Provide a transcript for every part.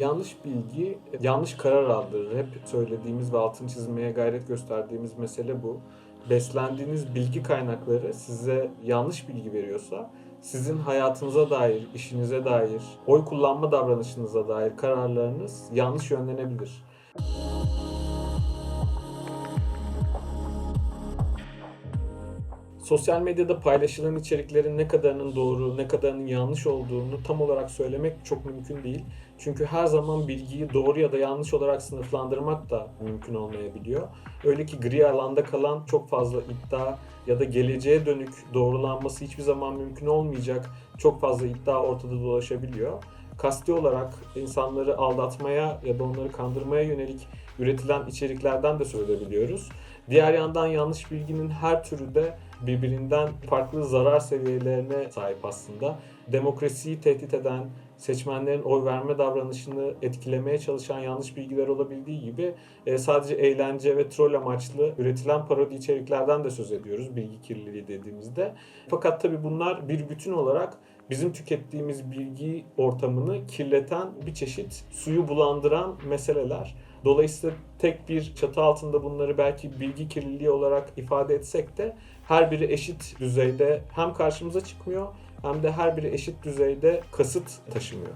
Yanlış bilgi yanlış karar aldırır. Hep söylediğimiz ve altını çizmeye gayret gösterdiğimiz mesele bu. Beslendiğiniz bilgi kaynakları size yanlış bilgi veriyorsa sizin hayatınıza dair, işinize dair, oy kullanma davranışınıza dair kararlarınız yanlış yönlenebilir. Sosyal medyada paylaşılan içeriklerin ne kadarının doğru, ne kadarının yanlış olduğunu tam olarak söylemek çok mümkün değil. Çünkü her zaman bilgiyi doğru ya da yanlış olarak sınıflandırmak da mümkün olmayabiliyor. Öyle ki gri alanda kalan çok fazla iddia ya da geleceğe dönük doğrulanması hiçbir zaman mümkün olmayacak çok fazla iddia ortada dolaşabiliyor. Kasti olarak insanları aldatmaya ya da onları kandırmaya yönelik üretilen içeriklerden de söz edebiliyoruz. Diğer yandan yanlış bilginin her türü de birbirinden farklı zarar seviyelerine sahip aslında. Demokrasiyi tehdit eden, seçmenlerin oy verme davranışını etkilemeye çalışan yanlış bilgiler olabildiği gibi e, sadece eğlence ve troll amaçlı üretilen parodi içeriklerden de söz ediyoruz bilgi kirliliği dediğimizde. Fakat tabii bunlar bir bütün olarak bizim tükettiğimiz bilgi ortamını kirleten bir çeşit suyu bulandıran meseleler. Dolayısıyla tek bir çatı altında bunları belki bilgi kirliliği olarak ifade etsek de her biri eşit düzeyde hem karşımıza çıkmıyor hem de her biri eşit düzeyde kasıt taşımıyor.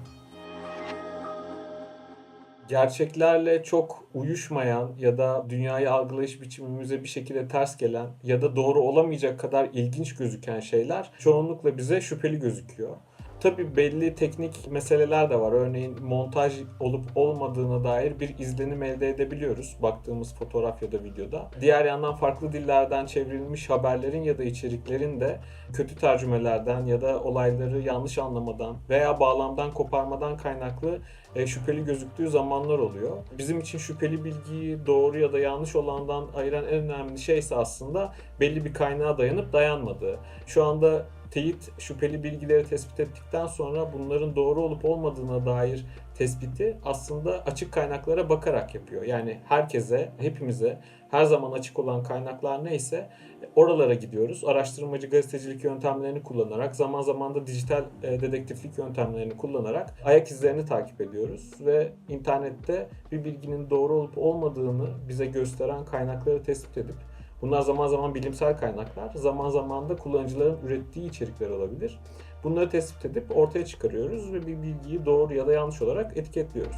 Gerçeklerle çok uyuşmayan ya da dünyayı algılayış biçimimize bir şekilde ters gelen ya da doğru olamayacak kadar ilginç gözüken şeyler çoğunlukla bize şüpheli gözüküyor. Tabii belli teknik meseleler de var. Örneğin montaj olup olmadığına dair bir izlenim elde edebiliyoruz baktığımız fotoğraf ya da videoda. Diğer yandan farklı dillerden çevrilmiş haberlerin ya da içeriklerin de kötü tercümelerden ya da olayları yanlış anlamadan veya bağlamdan koparmadan kaynaklı e, şüpheli gözüktüğü zamanlar oluyor. Bizim için şüpheli bilgiyi doğru ya da yanlış olandan ayıran en önemli şey ise aslında belli bir kaynağa dayanıp dayanmadığı. Şu anda teyit şüpheli bilgileri tespit ettikten sonra bunların doğru olup olmadığına dair tespiti aslında açık kaynaklara bakarak yapıyor. Yani herkese, hepimize her zaman açık olan kaynaklar neyse oralara gidiyoruz. Araştırmacı gazetecilik yöntemlerini kullanarak, zaman zaman da dijital e, dedektiflik yöntemlerini kullanarak ayak izlerini takip ediyoruz ve internette bir bilginin doğru olup olmadığını bize gösteren kaynakları tespit edip Bunlar zaman zaman bilimsel kaynaklar, zaman zaman da kullanıcıların ürettiği içerikler olabilir. Bunları tespit edip ortaya çıkarıyoruz ve bir bilgiyi doğru ya da yanlış olarak etiketliyoruz.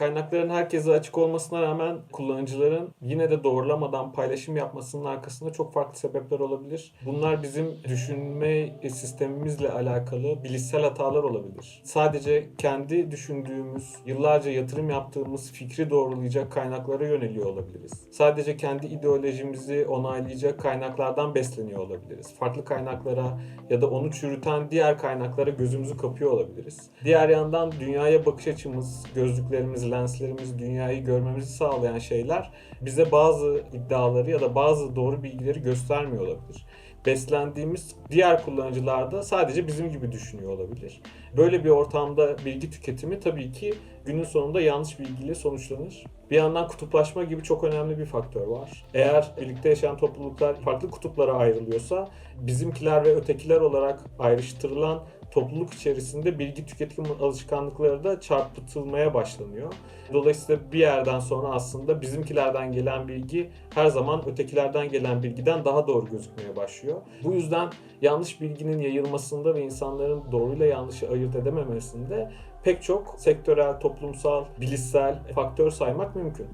Kaynakların herkese açık olmasına rağmen kullanıcıların yine de doğrulamadan paylaşım yapmasının arkasında çok farklı sebepler olabilir. Bunlar bizim düşünme sistemimizle alakalı bilişsel hatalar olabilir. Sadece kendi düşündüğümüz, yıllarca yatırım yaptığımız fikri doğrulayacak kaynaklara yöneliyor olabiliriz. Sadece kendi ideolojimizi onaylayacak kaynaklardan besleniyor olabiliriz. Farklı kaynaklara ya da onu çürüten diğer kaynaklara gözümüzü kapıyor olabiliriz. Diğer yandan dünyaya bakış açımız, gözlüklerimiz, lenslerimiz, dünyayı görmemizi sağlayan şeyler bize bazı iddiaları ya da bazı doğru bilgileri göstermiyor olabilir. Beslendiğimiz diğer kullanıcılar da sadece bizim gibi düşünüyor olabilir. Böyle bir ortamda bilgi tüketimi tabii ki günün sonunda yanlış bilgiyle sonuçlanır. Bir yandan kutuplaşma gibi çok önemli bir faktör var. Eğer birlikte yaşayan topluluklar farklı kutuplara ayrılıyorsa bizimkiler ve ötekiler olarak ayrıştırılan topluluk içerisinde bilgi tüketim alışkanlıkları da çarpıtılmaya başlanıyor. Dolayısıyla bir yerden sonra aslında bizimkilerden gelen bilgi her zaman ötekilerden gelen bilgiden daha doğru gözükmeye başlıyor. Bu yüzden yanlış bilginin yayılmasında ve insanların doğruyla yanlışı ayırt edememesinde pek çok sektörel, toplumsal, bilişsel faktör saymak mümkün.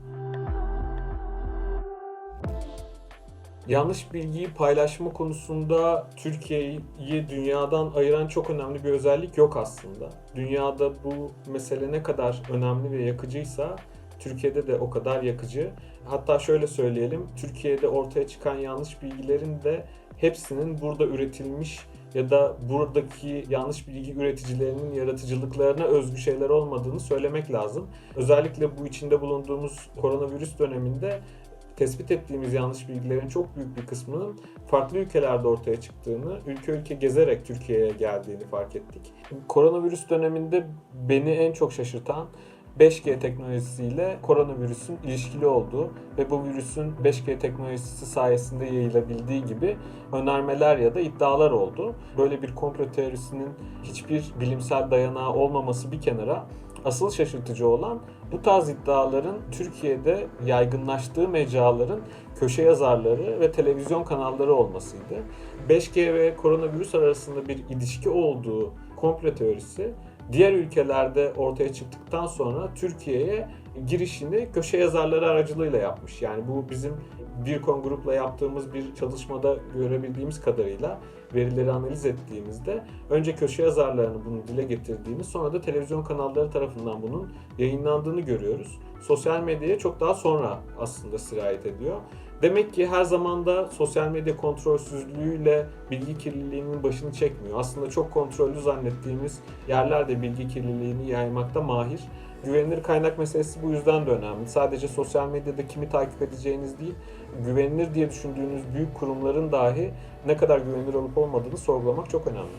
Yanlış bilgiyi paylaşma konusunda Türkiye'yi dünyadan ayıran çok önemli bir özellik yok aslında. Dünyada bu mesele ne kadar önemli ve yakıcıysa Türkiye'de de o kadar yakıcı. Hatta şöyle söyleyelim, Türkiye'de ortaya çıkan yanlış bilgilerin de hepsinin burada üretilmiş ya da buradaki yanlış bilgi üreticilerinin yaratıcılıklarına özgü şeyler olmadığını söylemek lazım. Özellikle bu içinde bulunduğumuz koronavirüs döneminde tespit ettiğimiz yanlış bilgilerin çok büyük bir kısmının farklı ülkelerde ortaya çıktığını, ülke ülke gezerek Türkiye'ye geldiğini fark ettik. Koronavirüs döneminde beni en çok şaşırtan 5G teknolojisiyle koronavirüsün ilişkili olduğu ve bu virüsün 5G teknolojisi sayesinde yayılabildiği gibi önermeler ya da iddialar oldu. Böyle bir komplo teorisinin hiçbir bilimsel dayanağı olmaması bir kenara asıl şaşırtıcı olan bu tarz iddiaların Türkiye'de yaygınlaştığı mecraların köşe yazarları ve televizyon kanalları olmasıydı. 5G ve koronavirüs arasında bir ilişki olduğu komplo teorisi diğer ülkelerde ortaya çıktıktan sonra Türkiye'ye girişini köşe yazarları aracılığıyla yapmış. Yani bu bizim Birkon Grup'la yaptığımız bir çalışmada görebildiğimiz kadarıyla verileri analiz ettiğimizde önce köşe yazarlarını bunu dile getirdiğini sonra da televizyon kanalları tarafından bunun yayınlandığını görüyoruz. Sosyal medyaya çok daha sonra aslında sirayet ediyor. Demek ki her zaman da sosyal medya kontrolsüzlüğüyle bilgi kirliliğinin başını çekmiyor. Aslında çok kontrollü zannettiğimiz yerlerde bilgi kirliliğini yaymakta mahir. Güvenilir kaynak meselesi bu yüzden de önemli. Sadece sosyal medyada kimi takip edeceğiniz değil, güvenilir diye düşündüğünüz büyük kurumların dahi ne kadar güvenilir olup olmadığını sorgulamak çok önemli.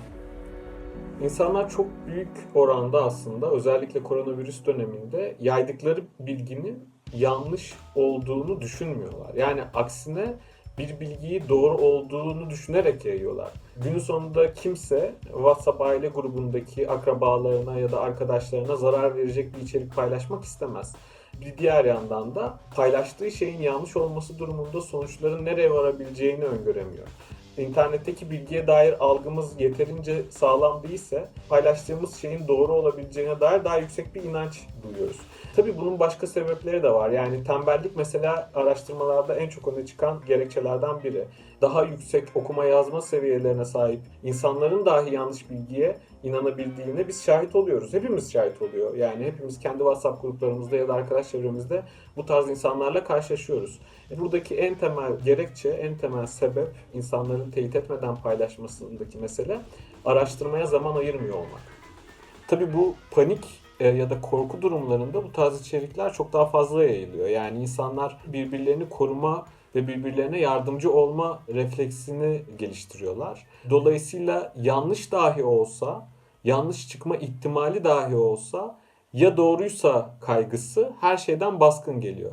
İnsanlar çok büyük oranda aslında özellikle koronavirüs döneminde yaydıkları bilginin yanlış olduğunu düşünmüyorlar. Yani aksine bir bilgiyi doğru olduğunu düşünerek yayıyorlar. Günün sonunda kimse WhatsApp aile grubundaki akrabalarına ya da arkadaşlarına zarar verecek bir içerik paylaşmak istemez. Bir diğer yandan da paylaştığı şeyin yanlış olması durumunda sonuçların nereye varabileceğini öngöremiyor. İnternetteki bilgiye dair algımız yeterince sağlam değilse paylaştığımız şeyin doğru olabileceğine dair daha yüksek bir inanç duyuyoruz. Tabii bunun başka sebepleri de var. Yani tembellik mesela araştırmalarda en çok öne çıkan gerekçelerden biri. Daha yüksek okuma yazma seviyelerine sahip insanların dahi yanlış bilgiye inanabildiğine biz şahit oluyoruz. Hepimiz şahit oluyor. Yani hepimiz kendi WhatsApp gruplarımızda ya da arkadaş çevremizde bu tarz insanlarla karşılaşıyoruz. E, buradaki en temel gerekçe, en temel sebep insanların teyit etmeden paylaşmasındaki mesele araştırmaya zaman ayırmıyor olmak. Tabii bu panik e, ya da korku durumlarında bu tarz içerikler çok daha fazla yayılıyor. Yani insanlar birbirlerini koruma ve birbirlerine yardımcı olma refleksini geliştiriyorlar. Dolayısıyla yanlış dahi olsa, yanlış çıkma ihtimali dahi olsa ya doğruysa kaygısı her şeyden baskın geliyor.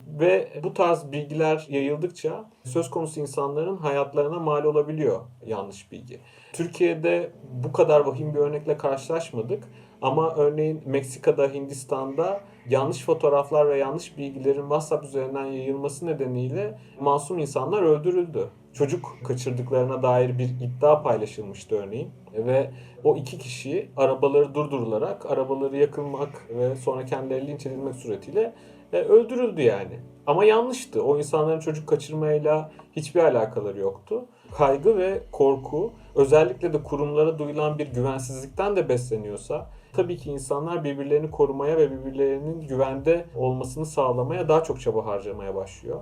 Ve bu tarz bilgiler yayıldıkça söz konusu insanların hayatlarına mal olabiliyor yanlış bilgi. Türkiye'de bu kadar vahim bir örnekle karşılaşmadık. Ama örneğin Meksika'da, Hindistan'da yanlış fotoğraflar ve yanlış bilgilerin WhatsApp üzerinden yayılması nedeniyle masum insanlar öldürüldü. Çocuk kaçırdıklarına dair bir iddia paylaşılmıştı örneğin. Ve o iki kişi arabaları durdurularak arabaları yakılmak ve sonra kendileri linç edilmek suretiyle e, öldürüldü yani. Ama yanlıştı. O insanların çocuk kaçırmayla hiçbir alakaları yoktu. Kaygı ve korku özellikle de kurumlara duyulan bir güvensizlikten de besleniyorsa tabii ki insanlar birbirlerini korumaya ve birbirlerinin güvende olmasını sağlamaya daha çok çaba harcamaya başlıyor.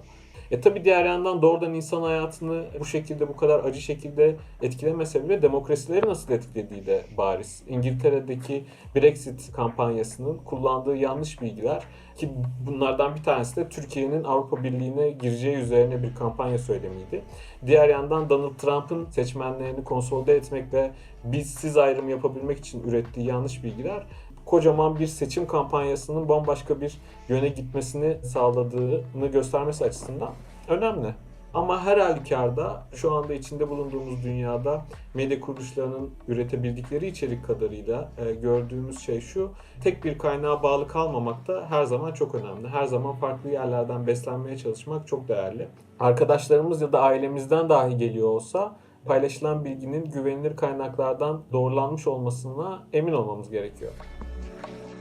E tabi diğer yandan doğrudan insan hayatını bu şekilde bu kadar acı şekilde etkilemese bile demokrasileri nasıl etkilediği de bariz. İngiltere'deki Brexit kampanyasının kullandığı yanlış bilgiler ki bunlardan bir tanesi de Türkiye'nin Avrupa Birliği'ne gireceği üzerine bir kampanya söylemiydi. Diğer yandan Donald Trump'ın seçmenlerini konsolide etmek ve biz siz ayrım yapabilmek için ürettiği yanlış bilgiler kocaman bir seçim kampanyasının bambaşka bir yöne gitmesini sağladığını göstermesi açısından önemli. Ama her halükarda şu anda içinde bulunduğumuz dünyada medya kuruluşlarının üretebildikleri içerik kadarıyla e, gördüğümüz şey şu. Tek bir kaynağa bağlı kalmamak da her zaman çok önemli. Her zaman farklı yerlerden beslenmeye çalışmak çok değerli. Arkadaşlarımız ya da ailemizden dahi geliyor olsa paylaşılan bilginin güvenilir kaynaklardan doğrulanmış olmasına emin olmamız gerekiyor.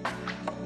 Thank you.